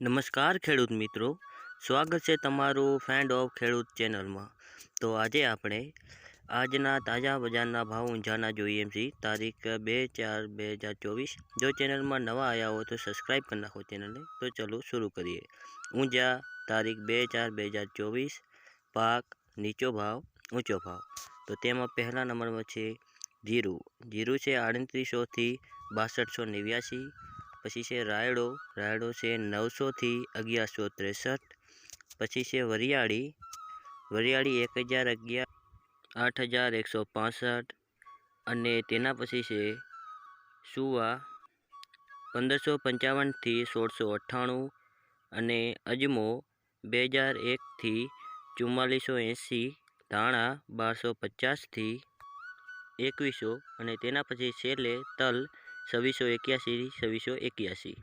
નમસ્કાર ખેડૂત મિત્રો. સ્વાગત છે તમારું ફ્રેન્ડ ઓફ ખેડૂત ચેનલમાં. તો આજે આપણે આજના તાજા બજારના ભાવ ઊંઝાના જોઈએ છીએ. તારીખ બે ચાર બે હજાર ચોવીસ. જો ચેનલમાં નવા આવ્યા હોય તો સબસ્ક્રાઈબ કરી નાખો ચેનલને. તો ચલો શરૂ કરીએ. ઊંઝા તારીખ બે ચાર બે હજાર ચોવીસ. પાક નીચો ભાવ, ઊંચો ભાવ. તો તેમાં પહેલા નંબરમાં છે જીરું. જીરું છે આડત્રીસોથી બાસઠસો નેવ્યાસી. પછી છે રાયડો. રાયડો છે નવસોથી અગિયારસો ત્રેસઠ. પછી છે વરિયાળી. વરિયાળી એક હજાર અગિયાર, આઠ હજાર એકસો પાસઠ અને તેના પછી છે સુવા પંદરસો પંચાવનથી સોળસો અઠ્ઠાણું અને અજમો બે હજાર એકથી ચુમ્માલીસો એંસી, ધાણા બારસો પચાસથી એકવીસો અને તેના પછી છેલ્લે તલ છવ્વીસો એક્યાસી છવ્વીસો એક્યાસી